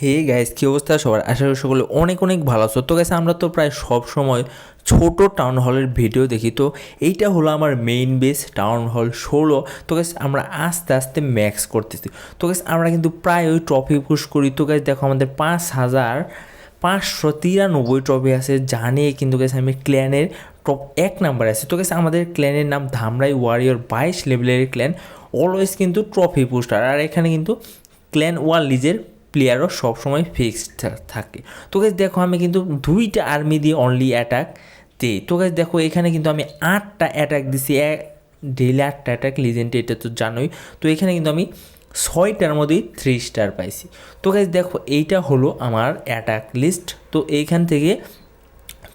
Hey guys কী অবস্থা সবার? আশা করি সকলে অনেক অনেক ভালো আছো। তো গাইস আমরা তো প্রায় সব সময় ছোট টাউন হলের ভিডিও দেখি। তো এইটা হলো আমার মেইন বেস টাউন হল ষোলো। তো গাইস আমরা আস্তে আস্তে ম্যাক্স করতেছি। তো গাইস আমরা কিন্তু প্রায় ওই ট্রফি পুশ করি। তো গাইস দেখো আমাদের পাঁচ হাজার পাঁচশো তিরানব্বই ট্রফি আছে। জানিয়ে কিন্তু গেছে আমি ক্ল্যানের টপ এক নাম্বার আছে। তো গেছে আমাদের ক্ল্যানের নাম ধামরাই ওয়ারিয়র বাইশ লেভেলের ক্ল্যান অলওয়েজ কিন্তু ট্রফি পুস্টার আর এখানে কিন্তু ক্ল্যান ওয়াল লিজের প্লেয়ারও সবসময় ফিক্সড থাকে। তো গাছ দেখো আমি কিন্তু দুইটা আর্মি দিয়ে অনলি অ্যাটাক দিই। তো গাছ দেখো এখানে কিন্তু আমি আটটা অ্যাটাক দিছি। ডেলি আটটা অ্যাটাক লিজেন্ডে এটা তো জানোই। তো এখানে কিন্তু আমি ছয়টার মধ্যেই থ্রি স্টার পাইছি। তো গাছ দেখো এইটা হলো আমার অ্যাটাক লিস্ট তো এইখান থেকে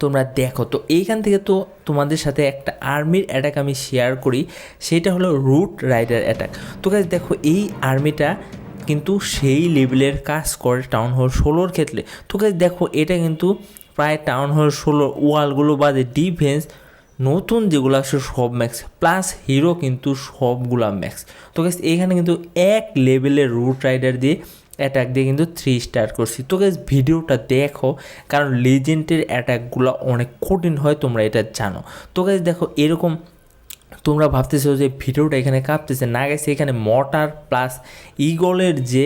তোমরা দেখো, তো এইখান থেকে তো তোমাদের সাথে একটা আর্মির অ্যাটাক আমি শেয়ার করি। সেটা হলো রুট রাইডার অ্যাটাক তো গাছ দেখো এই আর্মিটা কিন্তু সেই লেভেলের কাজ করে টাউন হল ষোলোর ক্ষেত্রে। তো দেখো, এটা কিন্তু প্রায় টাউন হল ষোলো ওয়ালগুলো বাদে ডিফেন্স নতুন যেগুলো আসছে সব ম্যাক্স প্লাস হিরো কিন্তু সবগুলা ম্যাক্স তো এখানে কিন্তু এক লেভেলের রুট রাইডার দিয়ে অ্যাটাক দিয়ে কিন্তু থ্রি স্টার করছি। তো ভিডিওটা দেখো, কারণ লেজেন্ডের অ্যাটাকগুলো অনেক কঠিন হয়, তোমরা এটা জানো। তো দেখো, এরকম তোমরা ভাবতেছো যে ভিডিওটা এখানে কাঁপতেছে। না গেছে এখানে মটার প্লাস ইগলের যে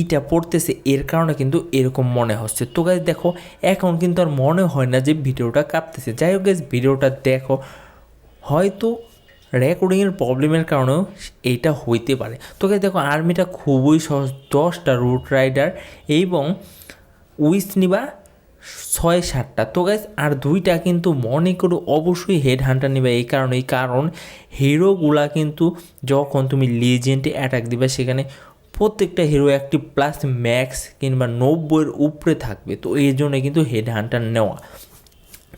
ইটা পড়তেছে, এর কারণে কিন্তু এরকম মনে হচ্ছে। তো গাছ দেখো, এখন কিন্তু আর মনে হয় না যে ভিডিওটা কাঁপতেছে। যাই হোক গাছ ভিডিওটা দেখো, হয়তো রেকর্ডিংয়ের প্রবলেমের কারণেও এইটা হইতে পারে। তো গাছ দেখো আর্মিটা খুবই সহজ, দশটা রুট রাইডার এবং উইস নিবা ছয়, সাতটা। তো গাইজ আর দুইটা কিন্তু মনে করো অবশ্যই হেড হান্টার নেবে এই কারণেই। কারণ হিরোগুলা কিন্তু যখন তুমি লিজেন্ডে অ্যাটাক দিবে, সেখানে প্রত্যেকটা হিরো একটি প্লাস ম্যাক্স কিংবা নব্বইয়ের উপরে থাকবে। তো এই জন্য কিন্তু হেড হান্টার নেওয়া।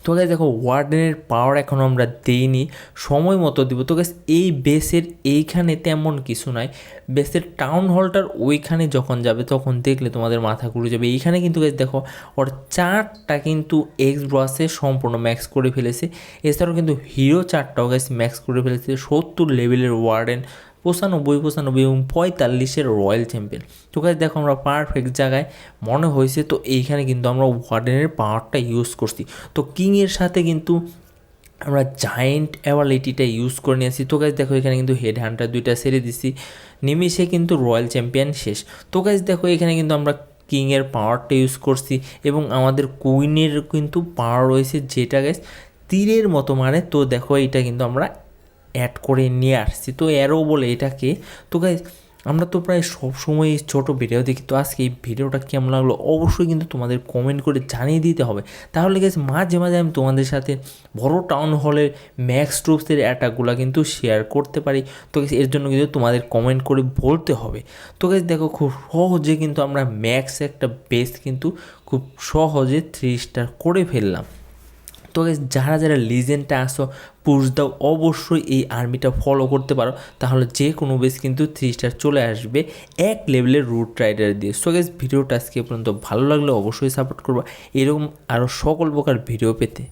তো গাছ দেখো ওয়ার্ডেনের পাওয়ার এখনও আমরা দিইনি, সময় মতো দিব। তো গাছ এই বেসের এইখানে তেমন কিছু নাই। বেসের টাউন হলটার ওইখানে যখন যাবে, তখন দেখলে তোমাদের মাথা ঘুরে যাবে। এইখানে কিন্তু গাছ দেখো, ওর চারটা কিন্তু এক্স ব্রাসে সম্পূর্ণ ম্যাক্স করে ফেলেছে। এছাড়াও কিন্তু হিরো চারটাও গাছ ম্যাক্স করে ফেলেছে। সত্তর লেভেলের ওয়ার্ডেন পঁচানব্বই পঁচানব্বই এবং পঁয়তাল্লিশের রয়্যাল চ্যাম্পিয়ন। তো কাজ দেখো আমরা পারফেক্ট জায়গায় মনে হয়েছে, তো এইখানে কিন্তু আমরা ওয়ার্ডেনের পাওয়ারটা ইউজ করছি। তো কিংয়ের সাথে কিন্তু আমরা জায়েন্ট অ্যাভালিটিটা ইউজ করে নিয়েছি তো গাছ দেখো এখানে কিন্তু হেড হ্যান্ডার দুইটা সেরে দিছি। নিমিশে কিন্তু রয়্যাল চ্যাম্পিয়ন শেষ। তো গাছ দেখো এখানে কিন্তু আমরা কিংয়ের পাওয়ারটা ইউজ করছি এবং আমাদের কুইনের কিন্তু পাওয়ার রয়েছে যেটা গাছ তীরের মতো মানে। তো দেখো এটা কিন্তু আমরা অ্যাড করে নিয়ে আসছি। তো এরও বলে এটাকে। তো গাইজ আমরা তো প্রায় সব সময় ছোটো ভিডিও দেখি। তো আজকে এই ভিডিওটা কেমন লাগল অবশ্যই কিন্তু তোমাদের কমেন্ট করে জানিয়ে দিতে হবে। তাহলে গেছে মাঝে মাঝে আমি তোমাদের সাথে বড় টাউন হলের ম্যাক্স ট্রুপসের অ্যাটাকগুলো কিন্তু শেয়ার করতে পারি। তো এর জন্য কিন্তু তোমাদের কমেন্ট করে বলতে হবে। তো গেছে দেখো খুব সহজে কিন্তু আমরা ম্যাক্স একটা বেস কিন্তু খুব সহজে থ্রি স্টার করে ফেললাম। তো যারা যারা লিজেন্ডটা আসো, পুরুষ দাও, অবশ্যই এই আর্মিটা ফলো করতে পারো। তাহলে যে কোনো বেশ কিন্তু থ্রি স্টার চলে আসবে এক লেভেলের রুট রাইডার দিয়ে। সো গেস ভিডিওটা আজকে পর্যন্ত ভালো লাগলে অবশ্যই সাপোর্ট করব। এরকম আরও সকল প্রকার ভিডিও পেতে।